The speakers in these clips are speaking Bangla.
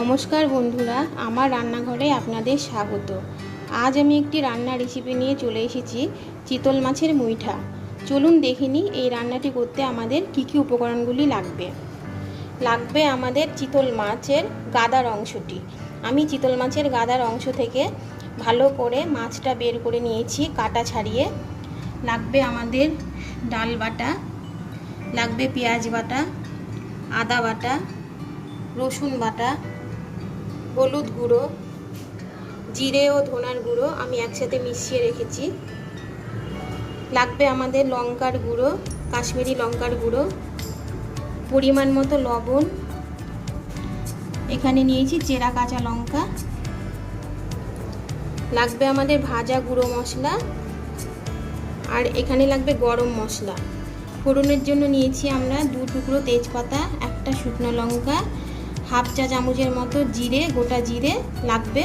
নমস্কার বন্ধুরা, আমার রান্নাঘরে আপনাদের স্বাগত। আজ আমি একটি রান্না রেসিপি নিয়ে চলে এসেছি, চিতল মাছের মুইঠা। চলুন দেখে নিই এই রান্নাটি করতে আমাদের কি কি উপকরণগুলি লাগবে। লাগবে আমাদের চিতল মাছের গাদার অংশটি। আমি চিতল মাছের গাদার অংশ থেকে ভালো করে মাছটা বের করে নিয়েছি, কাটা ছাড়িয়ে। লাগবে আমাদের ডাল বাটা, লাগবে পেঁয়াজ বাটা, আদা বাটা, রসুন বাটা হলুদ গুঁড়ো, জিরে ও ধনার গুঁড়ো আমি একসাথে মিশিয়ে রেখেছি। লাগবে আমাদের লঙ্কার গুঁড়ো, কাশ্মীরি লঙ্কার গুঁড়ো, পরিমাণ মতো লবণ। এখানে নিয়েছি চেরা কাঁচা লঙ্কা। লাগবে আমাদের ভাজা গুঁড়ো মশলা। আর এখানে লাগবে গরম মশলা। ফোড়নের জন্য নিয়েছি আমরা দু টুকরো তেজপাতা, একটা শুকনো লঙ্কা হাফ চা চামচের মতো জিরে, গোটা জিরে লাগবে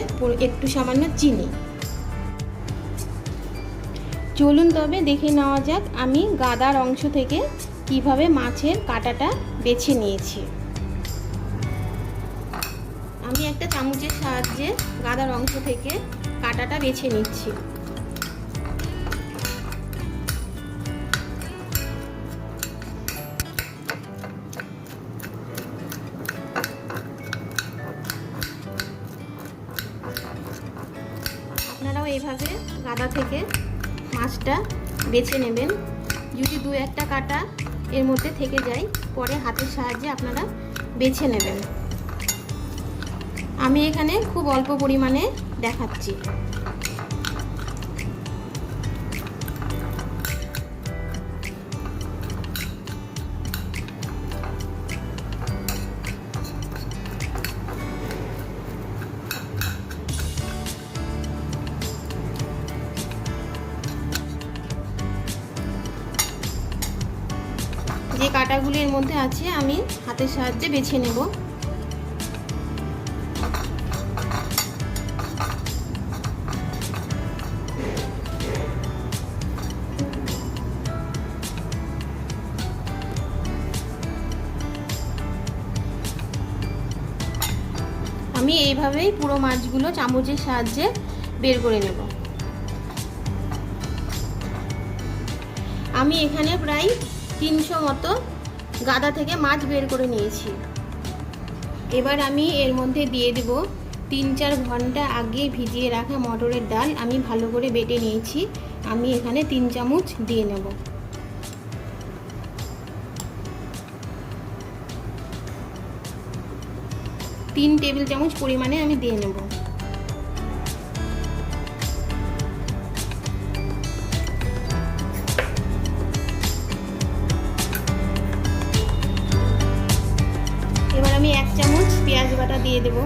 একটু সামান্য চিনি। চলুন তবে দেখে নেওয়া যাক আমি গাদার অংশ থেকে কীভাবে মাছের কাটাটা বেছে নিয়েছি। আমি একটা চামচের সাহায্যে গাদার অংশ থেকে কাটাটা বেছে নিচ্ছি। থেকে মাছটা বেছে নেবেন। যদি দু একটা কাটা এর মধ্যে থেকে যায়, পরে হাতের সাহায্যে আপনারা বেছে নেবেন। আমি এখানে খুব অল্প পরিমাণে দেখাচ্ছি। যে কাটাগুলি এর মধ্যে আছে, আমি হাতের সাহায্যে বেছে নেব। আমি এইভাবেই পুরো মাছগুলো চামচের সাহায্যে বের করে নেব। আমি এখানে প্রায় তিনশো মতো গাদা থেকে মাছ বের করে নিয়েছি। এবার আমি এর মধ্যে দিয়ে দেব তিন চার ঘণ্টা আগে ভিজিয়ে রাখা মটরের ডাল। আমি ভালো করে বেটে নিয়েছি। আমি এখানে তিন চামচ দিয়ে নেব। তিন টেবিল চামচ পরিমাণে আমি দিয়ে নেব। দেব।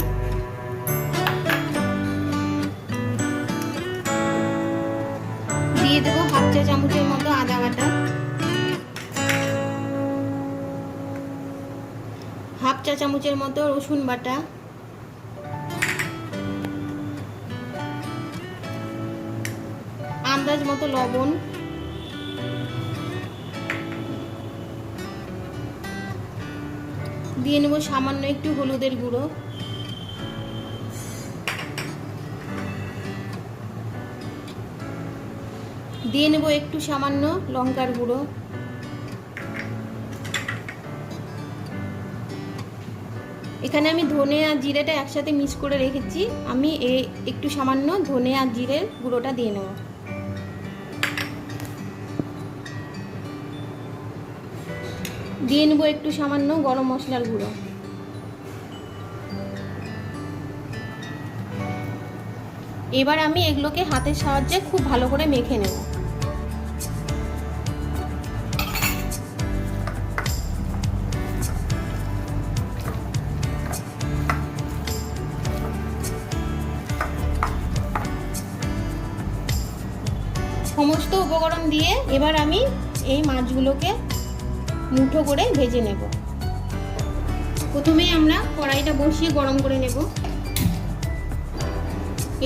দিয়ে দেবো হাফ চা চামচের মতো আদা বাটা। হাফ চা চামচের মতো রসুন বাটা। আন্দাজ মতো লবণ। দিয়ে নেব সামান্য একটু হলুদের গুঁড়ো। দিয়ে নেব একটু সামান্য লঙ্কার গুঁড়ো। এখানে আমি ধনে আর জিরেটা একসাথে মিক্স করে রেখেছি। আমি এ একটু সামান্য ধনে আর জিরের গুঁড়োটা দিয়ে নেব। দিয়ে নেব একটু সামান্য গরম মশলার গুঁড়ো। এবার আমি এগুলোকে হাতের সাহায্যে খুব ভালো করে মেখে নেব। সমস্ত উপকরণ দিয়ে এবার আমি এই মাছগুলোকে মুঠো করে ভেজে নেব। প্রথমেই আমরা কড়াইটা বসিয়ে গরম করে নেব।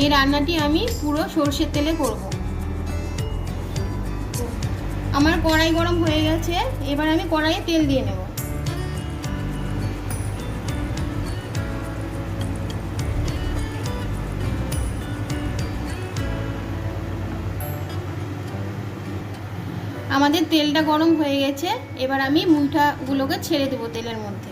এই রান্নাটি আমি পুরো সর্ষের তেলে করব। আমার কড়াই গরম হয়ে গেছে, এবার আমি কড়াইয়ে তেল দিয়ে নেব। আমাদের তেলটা গরম হয়ে গেছে, এবার আমি মুইঠাগুলোকে ছেড়ে দেবো তেলের মধ্যে।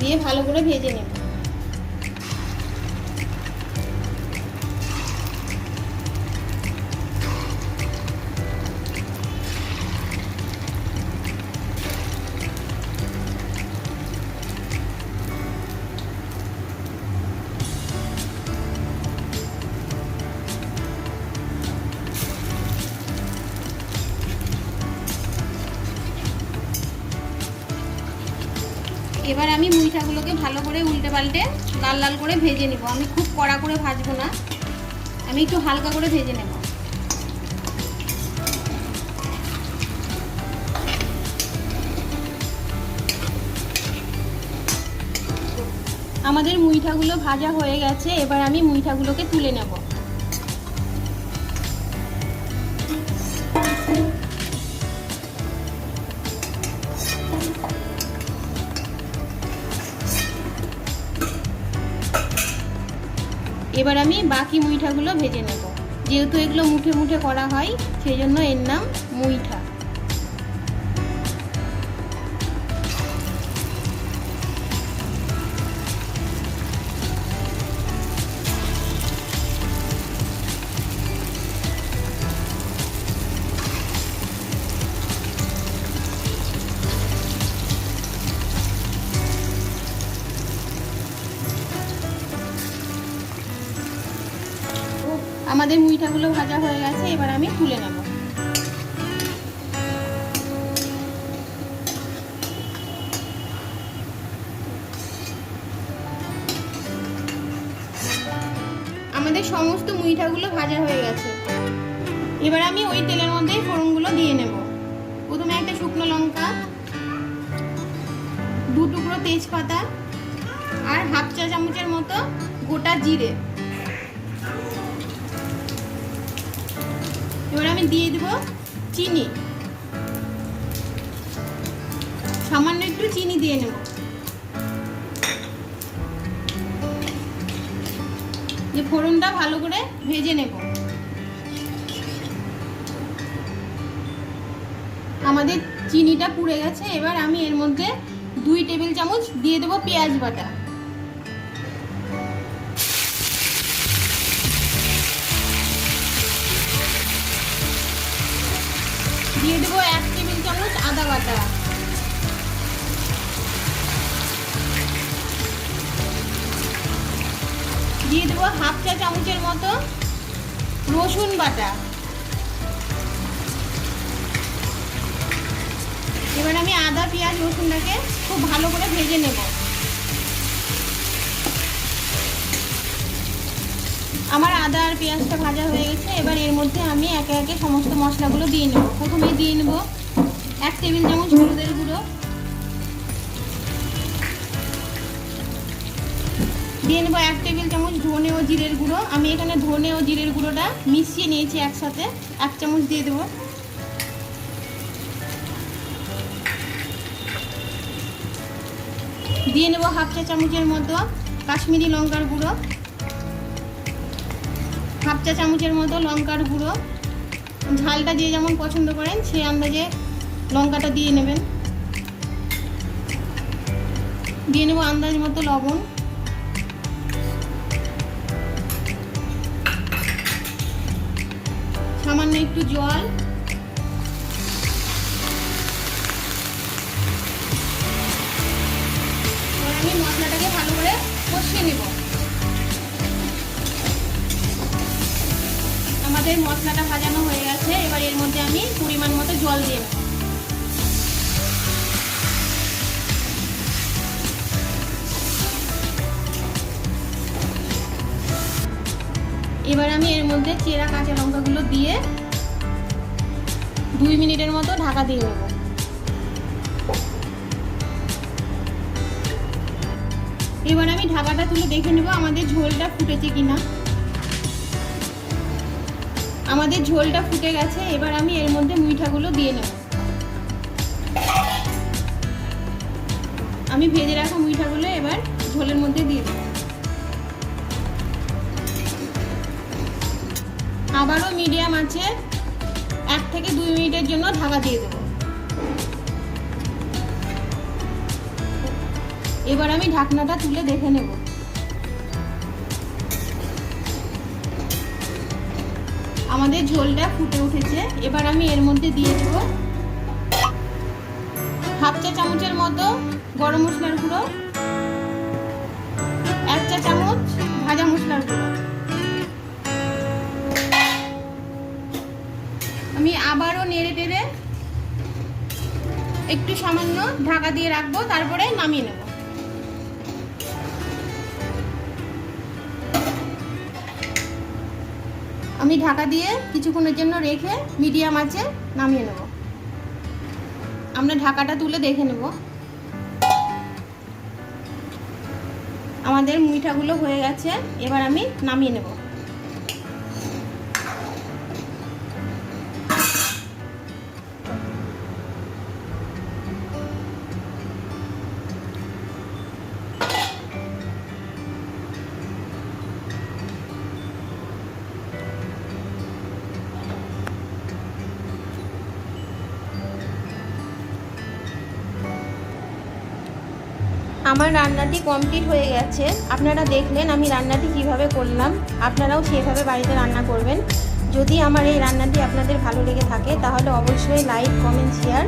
দিয়ে ভালো করে ভেজে নেব। এবার আমি মুইঠাগুলোকে ভালো করে উল্টে পাল্টে লাল লাল করে ভেজে নেব। আমি খুব কড়া করে ভাজবো না। আমি একটু হালকা করে ভেজে নেব। আমাদের মুইঠাগুলো ভাজা হয়ে গেছে। এবার আমি মুইঠাগুলোকে তুলে নেব। এবার আমি বাকি মুইঠাগুলো ভেজে নেব। যেহেতু এগুলো মুঠে মুঠে করা হয়, সেই জন্য এর নাম মুইঠা। আমাদের মুইঠাগুলো ভাজা হয়ে গেছে, এবার আমি তুলে নেব। আমাদের সমস্ত মুইঠাগুলো ভাজা হয়ে গেছে। এবার আমি ওই তেলের মধ্যেই ফোড়নগুলো দিয়ে নেব। প্রথমে একটা শুকনো লঙ্কা দু টুকরো তেজপাতা, আর হাফ চা চামচের মতো গোটা জিরে। এবার আমি দিয়ে দেব চিনি। সামান্য একটু চিনি দিয়ে নেব। যে ফোড়নটা ভালো করে ভেজে নেব। আমাদের চিনিটা পুড়ে গেছে, এবার আমি এর মধ্যে দুই টেবিল চামচ দিয়ে দেবো পেঁয়াজ বাটা। দিয়ে দেবো এক টেবিল চামচ আদা বাটা। দিয়ে দেবো হাফ চা চামচের মতো রসুন বাটা। এবার আমি আদা, পেঁয়াজ, রসুনটাকে খুব ভালো করে ভেজে নেব। আমার আদা আর পেঁয়াজটা ভাজা হয়ে গেছে, এবার এর মধ্যে আমি একে একে সমস্ত মশলাগুলো দিয়ে নেব। প্রথমে দিয়ে নেব এক টেবিল চামচ হলুদের গুঁড়ো। দিয়ে নেব এক টেবিল চামচ ধনে ও জিরের গুঁড়ো। আমি এখানে ধনে ও জিরের গুঁড়োটা মিশিয়ে নিয়েছি একসাথে, এক চামচ দিয়ে দেবো। দিয়ে নেব হাফ চা চামচের মতো কাশ্মীরি লঙ্কার গুঁড়ো। হাফ চা চামচের মতো লঙ্কার গুঁড়ো। ঝালটা যে যেমন পছন্দ করেন সেই আন্দাজে লঙ্কাটা দিয়ে নেবেন। দিয়ে নেব আন্দাজ মতো লবণ। সামান্য একটু জল। আমি মশলাটাকে ভালো করে কষিয়ে নেব। আমাদের মশলাটা ভাজানো হয়ে গেছে। এবার এর মধ্যে আমি পরিমাণ মতো জল দিয়ে এবার আমি এর মধ্যে চেরা কাঁচা লঙ্কাগুলো দিয়ে দুই মিনিটের মতো ঢাকা দিয়ে নেব। এবার আমি ঢাকাটা তুলে দেখে নেব আমাদের ঝোলটা ফুটেছে কিনা। আমাদের ঝোলটা ফুটে গেছে, এবার আমি এর মধ্যে মিঠাগুলো দিয়ে নেব। আমি ভেজে রাখা মুইঠাগুলো এবার ঝোলের মধ্যে দিয়ে দেবো। আবারও মিডিয়াম আছে, এক থেকে দুই মিনিটের জন্য ঢাকা দিয়ে দেবো। এবার আমি ঢাকনাটা তুলে দেখে নেব। আমাদের ঝোলটা ফুটে উঠেছে। এবার আমি এর মধ্যে দিয়ে দেব হাফ চা চামচের মতো গরম মশলার গুঁড়ো, এক চা চামচ ভাজা মশলার গুঁড়ো। আমি আবারও নেড়ে টেড়ে একটু সামান্য ঢাকা দিয়ে রাখব, তারপরে নামিয়ে নেব। আমি ঢাকা দিয়ে কিছুক্ষণের জন্য রেখে মিডিয়াম আছে নামিয়ে নেব। আমরা ঢাকাটা তুলে দেখে নেব। আমাদের মুইঠাগুলো হয়ে গেছে, এবার আমি নামিয়ে নেব। আমার রান্নাটি কমপ্লিট হয়ে গেছে। আপনারা দেখলেন আমি রান্নাটি কীভাবে করলাম। আপনারাও সেভাবে বাড়িতে রান্না করবেন। যদি আমার এই রান্নাটি আপনাদের ভালো লেগে থাকে, তাহলে অবশ্যই লাইক কমেন্ট শেয়ার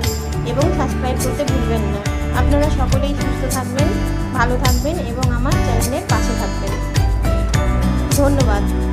এবং সাবস্ক্রাইব করতে ভুলবেন না। আপনারা সকলেই সুস্থ থাকবেন, ভালো থাকবেন এবং আমার চ্যানেলের পাশে থাকবেন। ধন্যবাদ।